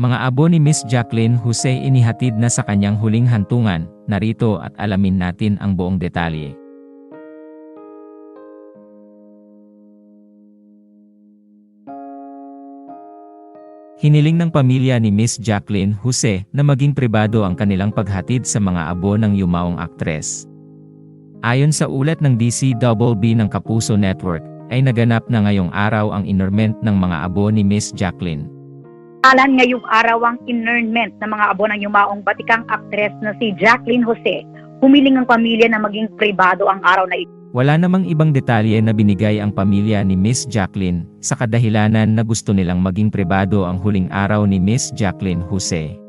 Mga abo ni Miss Jacqueline Jose inihatid na sa kanyang huling hantungan, narito at alamin natin ang buong detalye. Hiniling ng pamilya ni Miss Jacqueline Jose na maging pribado ang kanilang paghatid sa mga abo ng yumaong aktres. Ayon sa ulat ng DCWB ng Kapuso Network, ay naganap na ngayong araw ang inorment ng mga abo ni Miss Jacqueline. Alan ngayong araw ang inurnment ng mga abo ng yumaong batikang aktres na si Jacqueline Jose. Humiling ang pamilya na maging pribado ang araw na ito. Wala namang ibang detalye na binigay ang pamilya ni Miss Jacqueline sa kadahilanan na gusto nilang maging pribado ang huling araw ni Miss Jacqueline Jose.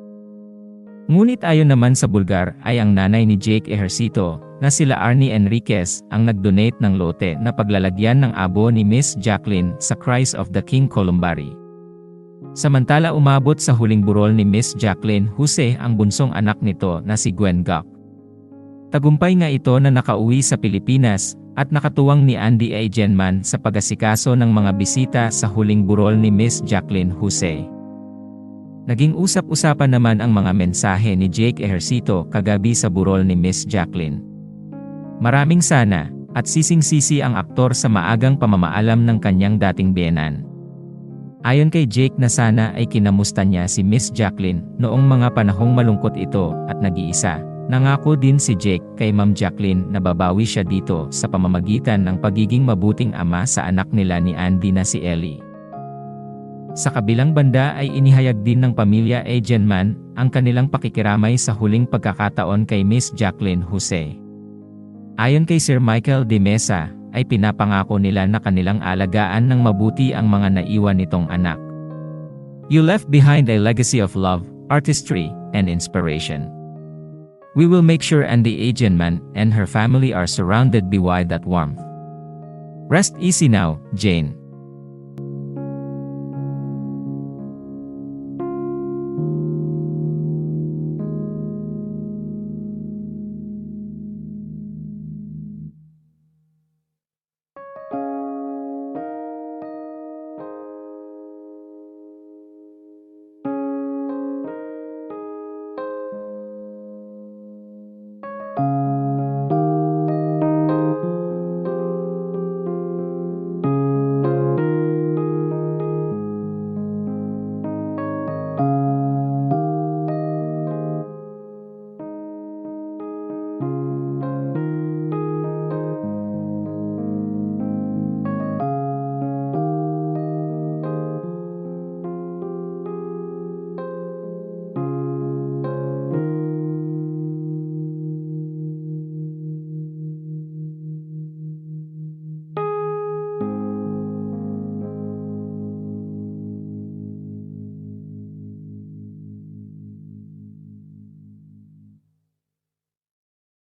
Ngunit ayon naman sa Bulgar ay ang nanay ni Jake Ejercito na sila Arnie Enriquez ang nag-donate ng lote na paglalagyan ng abo ni Miss Jacqueline sa Christ of the King Columbari. Samantala umabot sa huling burol ni Miss Jacqueline Jose ang bunsong anak nito na si Gwen Gok. Tagumpay nga ito na nakauwi sa Pilipinas at nakatuwang ni Andy A. Genman sa pag-asikaso ng mga bisita sa huling burol ni Miss Jacqueline Jose. Naging usap-usapan naman ang mga mensahe ni Jake Ejercito kagabi sa burol ni Miss Jacqueline. Maraming sana, at sising-sisi ang aktor sa maagang pamamaalam ng kanyang dating biyenan. Ayon kay Jake na sana ay kinamusta niya si Miss Jacqueline noong mga panahong malungkot ito at nag-iisa. Nangako din si Jake kay Ma'am Jacqueline na babawi siya dito sa pamamagitan ng pagiging mabuting ama sa anak nila ni Andy na si Ellie. Sa kabilang banda ay inihayag din ng pamilya Egenman ang kanilang pakikiramay sa huling pagkakataon kay Miss Jacqueline Jose. Ayon kay Sir Michael de Mesa, ay pinapangako nila na kanilang alagaan ng mabuti ang mga naiwan nitong anak. You left behind a legacy of love, artistry, and inspiration. We will make sure Andy Agenman and her family are surrounded by that warmth. Rest easy now, Jane.